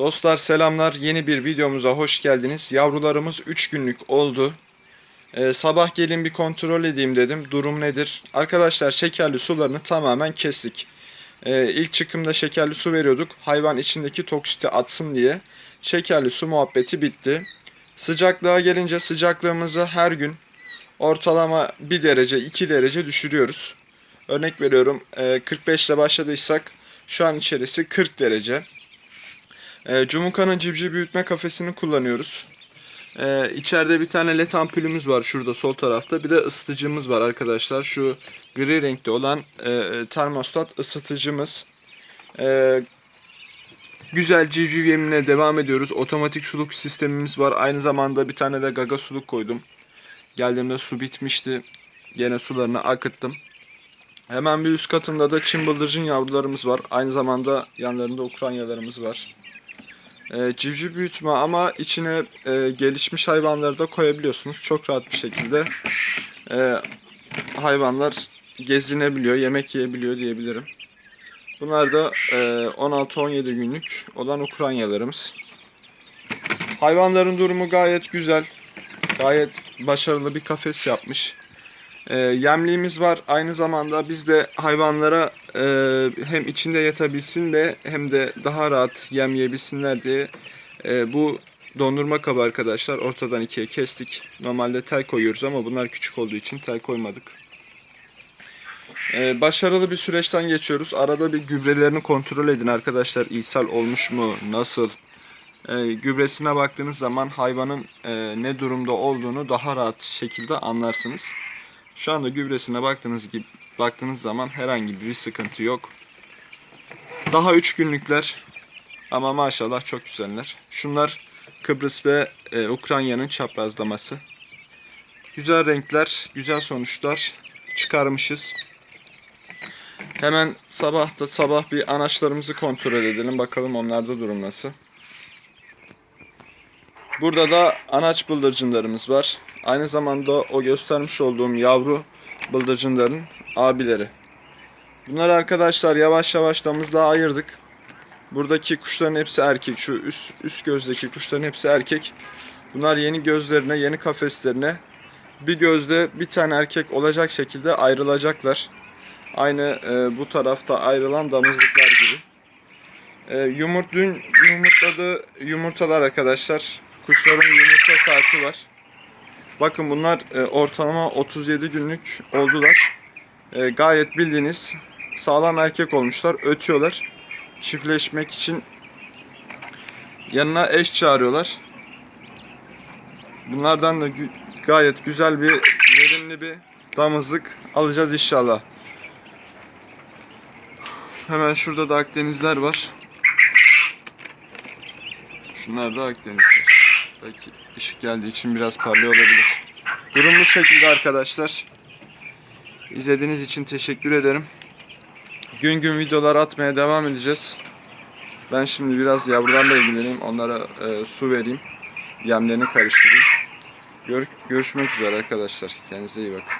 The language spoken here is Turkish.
Dostlar selamlar. Yeni bir videomuza hoş geldiniz. Yavrularımız 3 günlük oldu. Ee, sabah gelin bir kontrol edeyim dedim. Durum nedir? Arkadaşlar şekerli sularını tamamen kestik. Ee, ilk çıkımda şekerli su veriyorduk. Hayvan içindeki toksiti atsın diye. Şekerli su muhabbeti bitti. Sıcaklığa gelince sıcaklığımızı her gün ortalama 1 derece 2 derece düşürüyoruz. Örnek veriyorum e, 45 ile başladıysak şu an içerisi 40 derece. E, Cumuka'nın civciv büyütme kafesini kullanıyoruz. E, içeride bir tane led ampulümüz var şurada sol tarafta. Bir de ısıtıcımız var arkadaşlar. Şu gri renkli olan e, termostat ısıtıcımız. E, güzel civciv yemine devam ediyoruz. Otomatik suluk sistemimiz var. Aynı zamanda bir tane de gaga suluk koydum. Geldiğimde su bitmişti. Gene sularını akıttım. Hemen bir üst katında da Çin bıldırcın yavrularımız var. Aynı zamanda yanlarında Ukraynalarımız var. Ee, civciv büyütme ama içine e, gelişmiş hayvanları da koyabiliyorsunuz. Çok rahat bir şekilde e, hayvanlar gezinebiliyor, yemek yiyebiliyor diyebilirim. Bunlar da e, 16-17 günlük olan Ukraynalarımız. Hayvanların durumu gayet güzel. Gayet başarılı bir kafes yapmış. E, yemliğimiz var. Aynı zamanda biz de hayvanlara e, hem içinde yatabilsin ve hem de daha rahat yem yiyebilsinler diye e, bu dondurma kabı arkadaşlar ortadan ikiye kestik. Normalde tel koyuyoruz ama bunlar küçük olduğu için tel koymadık. E, başarılı bir süreçten geçiyoruz. Arada bir gübrelerini kontrol edin arkadaşlar. İshal olmuş mu? Nasıl? E, gübresine baktığınız zaman hayvanın e, ne durumda olduğunu daha rahat şekilde anlarsınız. Şu anda gübresine baktığınız gibi baktığınız zaman herhangi bir sıkıntı yok. Daha 3 günlükler ama maşallah çok güzeller. Şunlar Kıbrıs ve e, Ukrayna'nın çaprazlaması. Güzel renkler, güzel sonuçlar çıkarmışız. Hemen sabah da sabah bir anaçlarımızı kontrol edelim. Bakalım onlarda durum nasıl. Burada da anaç bıldırcınlarımız var. Aynı zamanda o göstermiş olduğum yavru bıldırcınların abileri. Bunları arkadaşlar yavaş yavaş damızlığa ayırdık. Buradaki kuşların hepsi erkek. Şu üst, üst gözdeki kuşların hepsi erkek. Bunlar yeni gözlerine, yeni kafeslerine bir gözde bir tane erkek olacak şekilde ayrılacaklar. Aynı e, bu tarafta ayrılan damızlıklar gibi. E, yumurt dün yumurtladı yumurtalar arkadaşlar. Kuşların yumurta saati var. Bakın bunlar e, ortalama 37 günlük oldular. E, gayet bildiğiniz sağlam erkek olmuşlar. Ötüyorlar. Çiftleşmek için yanına eş çağırıyorlar. Bunlardan da gü- gayet güzel bir verimli bir damızlık alacağız inşallah. Hemen şurada da Akdenizler var. Şunlar da Akdenizler. Belki ışık geldiği için biraz parlıyor olabilir. Durum bu şekilde arkadaşlar. İzlediğiniz için teşekkür ederim. Gün gün videolar atmaya devam edeceğiz. Ben şimdi biraz yavrularla ilgileneyim. Onlara e, su vereyim. Yemlerini karıştırayım. Gör- görüşmek üzere arkadaşlar. Kendinize iyi bakın.